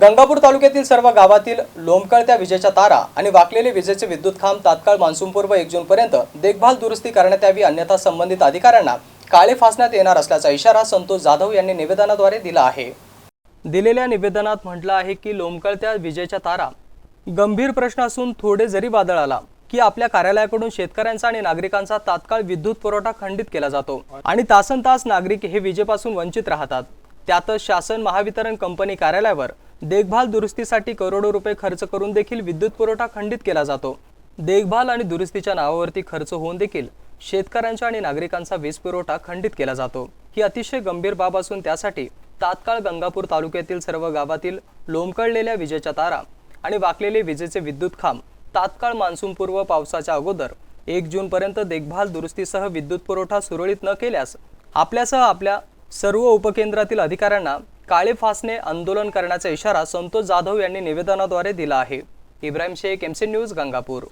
गंगापूर तालुक्यातील सर्व गावातील लोंबकळत्या विजेच्या तारा आणि वाकलेले विजेचे विद्युत खांब तात्काळ मान्सूनपूर्व एक जूनपर्यंत देखभाल दुरुस्ती करण्यात यावी अन्यथा संबंधित अधिकाऱ्यांना काळे फासण्यात येणार असल्याचा इशारा संतोष जाधव यांनी निवेदनाद्वारे दिला आहे. दिलेल्या निवेदनात म्हटलं आहे की लोंबकळत्या विजेच्या तारा गंभीर प्रश्न असून थोडे जरी वादळ आला की आपल्या कार्यालयाकडून शेतकऱ्यांचा आणि नागरिकांचा तात्काळ विद्युत पुरवठा खंडित केला जातो आणि तासन तास नागरिक हे विजेपासून वंचित राहतात. त्यातच शासन महावितरण कंपनी कार्यालयावर देखभाल दुरुस्तीसाठी करोडो रुपये खर्च करून देखील विद्युत पुरवठा खंडित केला जातो. देखभाल आणि दुरुस्तीच्या नावावरती खर्च होऊन देखील शेतकऱ्यांच्या आणि नागरिकांचा वीज पुरवठा खंडित केला जातो. ही अतिशय गंभीर बाब असून त्यासाठी तात्काळ गंगापूर तालुक्यातील सर्व गावातील लोंबकळलेल्या विजेच्या तारा आणि वाकलेले विजेचे विद्युत खांब तात्काळ मान्सूनपूर्व पावसाच्या अगोदर एक जूनपर्यंत देखभाल दुरुस्तीसह विद्युत पुरवठा सुरळीत न केल्यास आपल्यासह आपल्या सर्व उपकेंद्रातील अधिकाऱ्यांना काळे फासणे आंदोलन करण्याचा इशारा संतोष जाधव यांनी निवेदनाद्वारे दिला आहे. Ibrahim Shaikh MC news Gangapur.